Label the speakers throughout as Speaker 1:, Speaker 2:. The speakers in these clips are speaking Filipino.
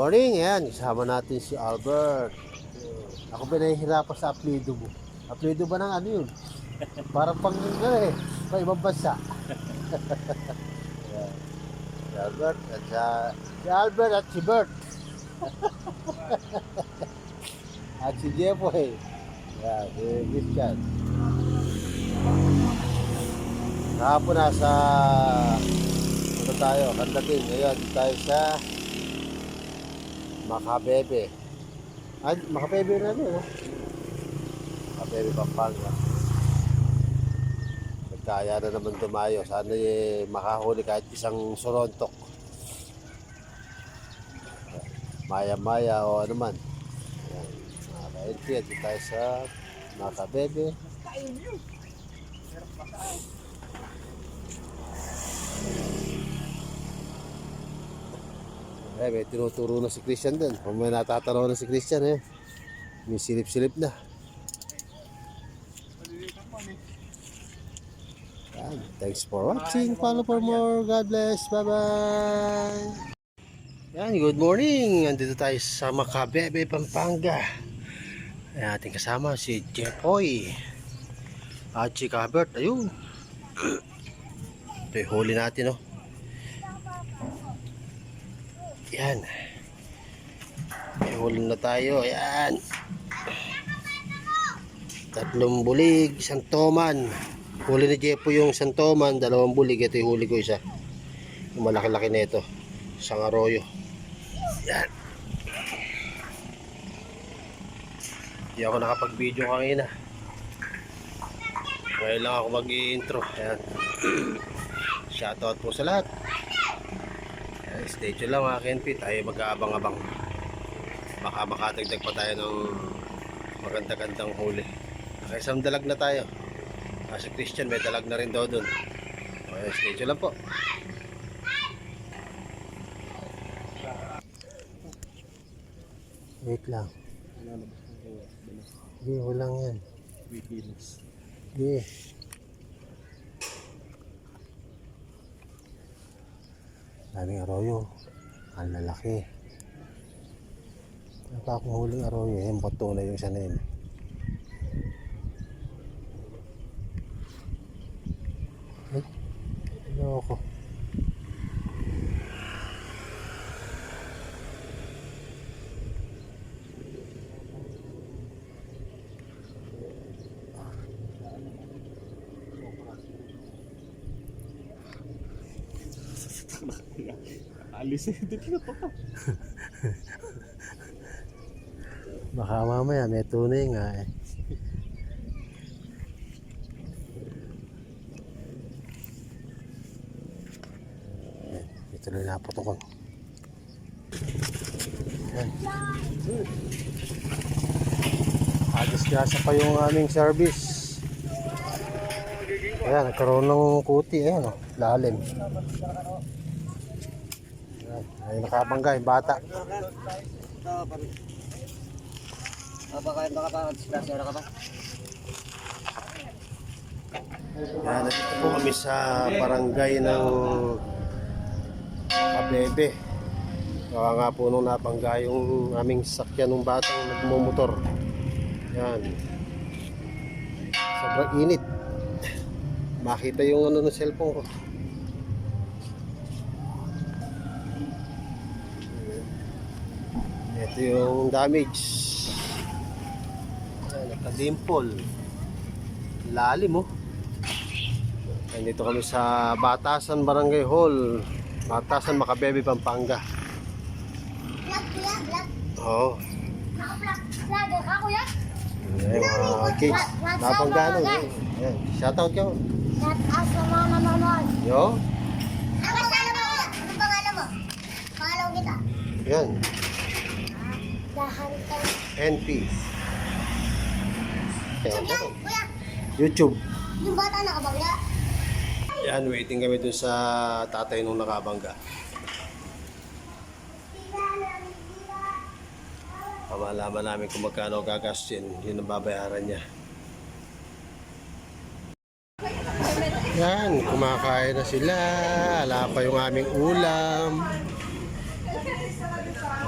Speaker 1: Morning, yan. Kasama natin si Albert. Ako ba nahihirapan sa apelido mo? Apelido ba ng ano yun? Parang pang ano eh. Pa ibang bansa. Yan. Si Albert at sa, si Albert at si Bert. at si Jeffoy. Yan, si Christian. Kahapon nasa ano tayo, kandating. Ngayon tayo sa Makabebe. Ay, Makabebe na rin, no? Makabebe, Pampanga. Nagkaya na naman tumayo. Sana eh, makahuli kahit isang sorontok. Maya-maya o ano man. Ayan. Mga ka-entry, at tayo sa Makabebe. Eh, may tinuturo na si Christian din. Kung may natatanaw na si Christian, eh. May silip-silip na. Yan. Thanks for watching. Follow for more. God bless. Bye-bye. Yan, good morning. Andito tayo sa Macabebe, Pampanga. Ayan, ating kasama si Jeffoy. At si Cabert. Ayun. Ito huli natin, oh. Yan. May huli na tayo. Yan. Tatlong bulig, isang toman. Huli ni Jepo yung isang toman, dalawang bulig. Ito yung huli ko isa. Yung malaki-laki na ito. Isang arroyo. Yan. Hindi ako nakapag-video kanina. Ngayon lang ako mag-i-intro. Ayan. Shoutout po sa lahat. Stay tuned lang mga Kenpit. Tayo mag-aabang-abang. Baka makatagdag pa tayo ng maganda-gandang huli. Nakaisang dalag na tayo. Kasi Christian may dalag na rin daw dun. Okay, stay tuned lang po. Wait lang. Hindi, walang yan. Hindi. Daming arroyo. Ang lalaki. Naka akong huling arroyo. Yung bato na yung isa na yun. Ay, ano ako?
Speaker 2: Alis eh. Dito pa ka.
Speaker 1: Baka mamaya may tunay nga eh. Ayan, Ito na naputo ko. Ayan. Adisgrasa pa yung aming service. Ayan, nagkaroon ng kuti. Ayan, oh, lalim. Ayan, ay nakabangga yung bata.
Speaker 3: Baka baka pa disgrasya ka ba?
Speaker 1: Yan, nandito po kami sa barangay ng Kabebe. Kaya nga po nung nabangga yung aming sakyan ng batang nagmumotor. Yan. Sobrang init. Makita yung ano ng cellphone ko. Ito yung damage. Nakadimple. Lalim oh. Nandito kami sa Batasan Barangay Hall. Batasan Makabebe, Pampanga. Oo.
Speaker 4: Kuya?
Speaker 1: Ayan, mga kids. Napanggano. Ayan. Shoutout ka.
Speaker 4: Shout out sa mga nanonood.
Speaker 1: Yo.
Speaker 4: Ang kasama mo? Ano pangalan mo? Follow kita.
Speaker 1: Yan. NP. Ayan. YouTube.
Speaker 4: Yung bata nakabangga.
Speaker 1: Yan, waiting kami dun sa tatay nung nakabangga. Pamalaman namin kung magkano gagastin, yun ang babayaran niya. Yan, kumakain na sila. Ala pa yung aming ulam.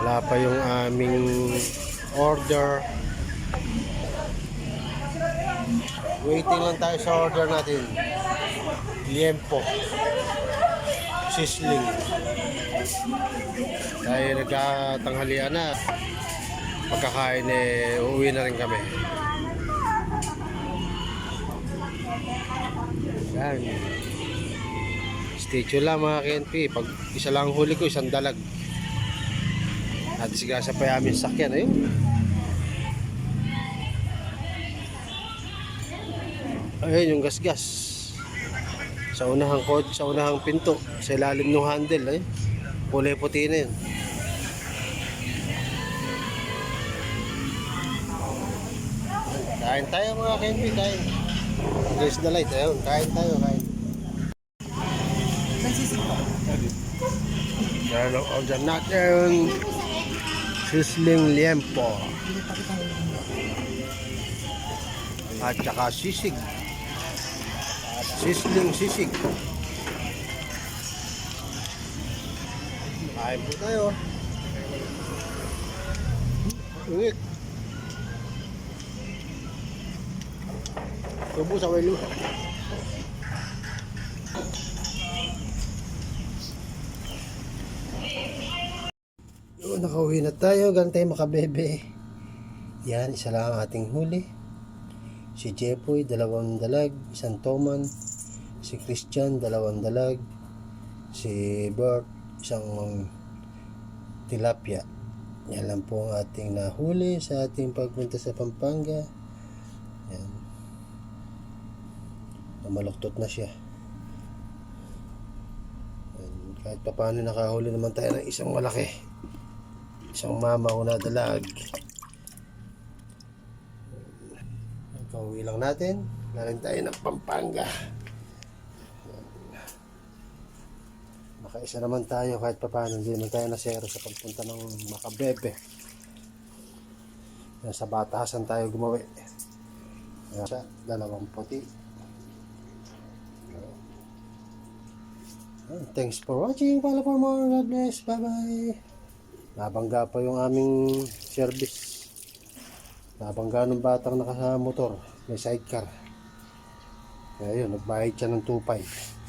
Speaker 1: Wala pa yung aming order. Waiting lang tayo sa order natin. Liempo. Sisling. Tayo nagkatanghalian na. Pagkakain eh, uuwi na rin kami. Yan. Stay tuned lang mga KNP. Pag isa lang ang huli ko, isang dalag. At sigasa pa yung aming sakyan. Ayun. Ayun yung gasgas. Sa unahang kod, sa unahang pinto, sa ilalim ng handle, ayun. Kulay puti na yun. Kain tayo mga KNP, kain. There's the light, ayun. Kain tayo, kain. Kaya order natin Sisling liempo. At saka sisig. Sisling sisig. Kain po tayo. Uwik. Tubo sa walo. Nakauwi na tayo. Ganun tayo makabebe. Yan, isa lang ang ating huli. Si Jepoy, dalawang dalag. Isang toman. Si Christian, dalawang dalag. Si Bert, isang tilapia. Yan lang po ang ating nahuli sa ating pagpunta sa Pampanga. Yan. Namaluktot na siya. Yan. Kahit pa paano nakahuli naman tayo ng isang malaki. Isang mama ko na dalag. Kauwi lang natin. Galing tayo ng Pampanga. Nakaisa naman tayo kahit pa paano. Hindi naman tayo nasero sa pagpunta ng Makabebe. Sa batasan tayo gumawi. Sa dalawang puti. Thanks for watching. Follow for more. God bless. Bye-bye. Nabangga pa yung aming service. Nabangga ng batang nakamotor. May sidecar. Kaya yun, nagbayad siya ng 2.5.